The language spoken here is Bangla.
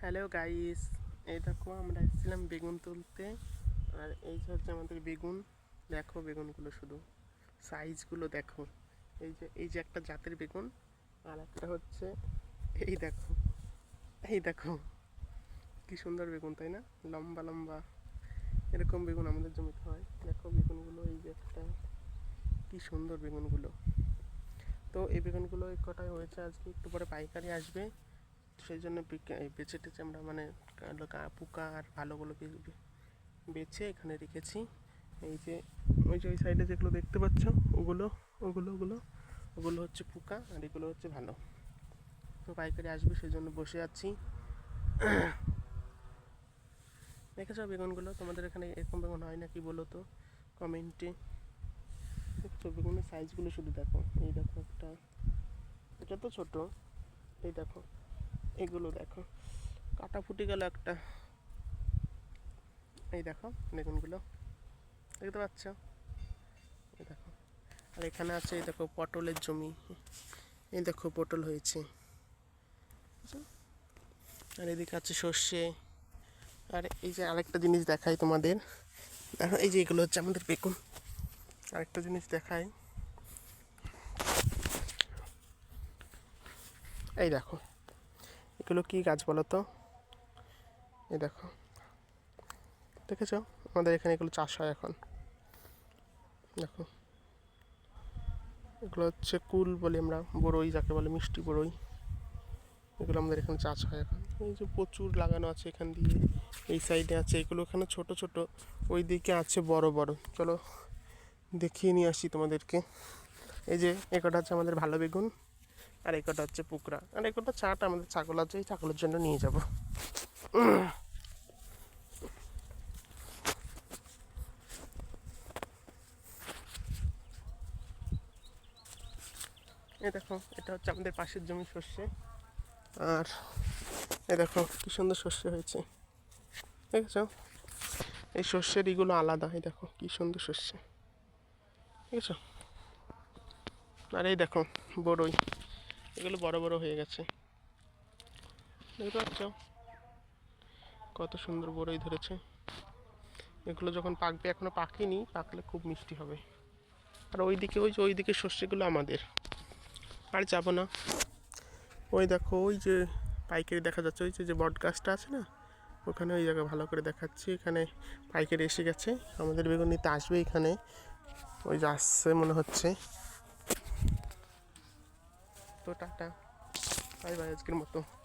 হ্যালো গাইস এই দেখো, আমরা এসেছিলাম বেগুন তুলতে। আর এই যে হচ্ছে আমাদের বেগুন। দেখো বেগুনগুলো শুধু। সাইজগুলো দেখো। এই যে এই যে একটা জাতের বেগুন। আর একটা হচ্ছে, এই দেখো। এই দেখো। কি সুন্দর বেগুন, তাই না? লম্বা লম্বা। এরকম বেগুন আমাদের জমিতে হয়। দেখো বেগুনগুলো, এই যে একটা। কি সুন্দর বেগুনগুলো। তো এই বেগুনগুলো এই কটাই হয়েছে আজকে? একটু পরে পাইকারি আসবে। সেই জন্য বেছে টেছে আমরা মানে পোকা আর ভালোগুলো বে- বে- বেছে এখানে রেখেছি। এই যে, ওই যে ওই সাইডে যেগুলো দেখতে পাচ্ছ, ওগুলো ওগুলো ওগুলো ওগুলো হচ্ছে পোকা আর এগুলো হচ্ছে ভালো। তো পাইকারি আসবে, সেই জন্য বসে আছি। দেখেছ বেগুনগুলো, তোমাদের এখানে এরকম বেগুন হয় না কি বলো তো, কমেন্টে। দেখছ বেগুনের সাইজগুলো শুধু দেখো, এই দেখো একটা, এটা তো ছোটো, এই দেখো। এগুলো দেখো। কাটা ফুটে গেল একটা। এই দেখো, বেগুনগুলো। দেখতে পাচ্ছ? এই দেখো। আর এখানে আছে, এই দেখো, পটলের জমি। এই দেখো, পটল হয়েছে। আর এদিকে আছে সর্ষে। আর এই যে আরেকটা জিনিস দেখাই তোমাদের। দেখো, এই যে এগুলো হচ্ছে আমাদের বেগুন। আরেকটা জিনিস দেখাই। এই দেখো। এগুলো কি গাছ বলো তো? এই দেখো। দেখেছ? আমাদের এখানে এগুলো চাষ হয় এখন। দেখো। এগুলো হচ্ছে কুল বলি আমরা, বড়ই যাকে বলে, মিষ্টি বড়ই। এগুলো আমাদের এখানে চাষ হয় এখন। এই যে প্রচুর লাগানো আছে এখান দিয়ে। এই সাইডে আছে। এগুলো এখানে ছোট ছোট। ওই দিকে আছে বড় বড়। চলো দেখিয়ে নিয়ে আসি তোমাদেরকে। এই যে একটা হচ্ছে আমাদের ভালো বেগুন। আর এই কটা হচ্ছে পুকরা। আর এই কটা চাটা আমাদের ছাগল আছে, এই ছাগলের জন্য নিয়ে যাব। এই দেখো, এটা হচ্ছে আমাদের পাশের জমি সর্ষে। আর এই দেখো, কি সুন্দর সর্ষে হয়েছে। দেখেছ? এই শস্যের এগুলো আলাদা, এই দেখো, কি সুন্দর শস্য দেখেছ? আর এই দেখো, বড়ই। এগুলো বড় বড় হয়ে গেছে। দেখতে পাচ্ছ? কত সুন্দর বড়ই ধরেছে। এগুলো যখন পাকবে, এখনও পাকেনি, পাকলে খুব মিষ্টি হবে। আর ওই দিকে ওই যে ওই দিকে শস্যগুলো আমাদের। আর যাব না। ওই দেখো, ওই যে পাইকারি দেখা যাচ্ছে, ওই যে বট গাছটা আছে না? ওখানে ওই জায়গায় ভালো করে দেখাচ্ছি। এখানে পাইকারি এসে গেছে। আমাদের বেগুন নিতে আসবে এখানে। ওই যে আসছে মনে হচ্ছে। টাটা। বাই বাই আজকের মতো।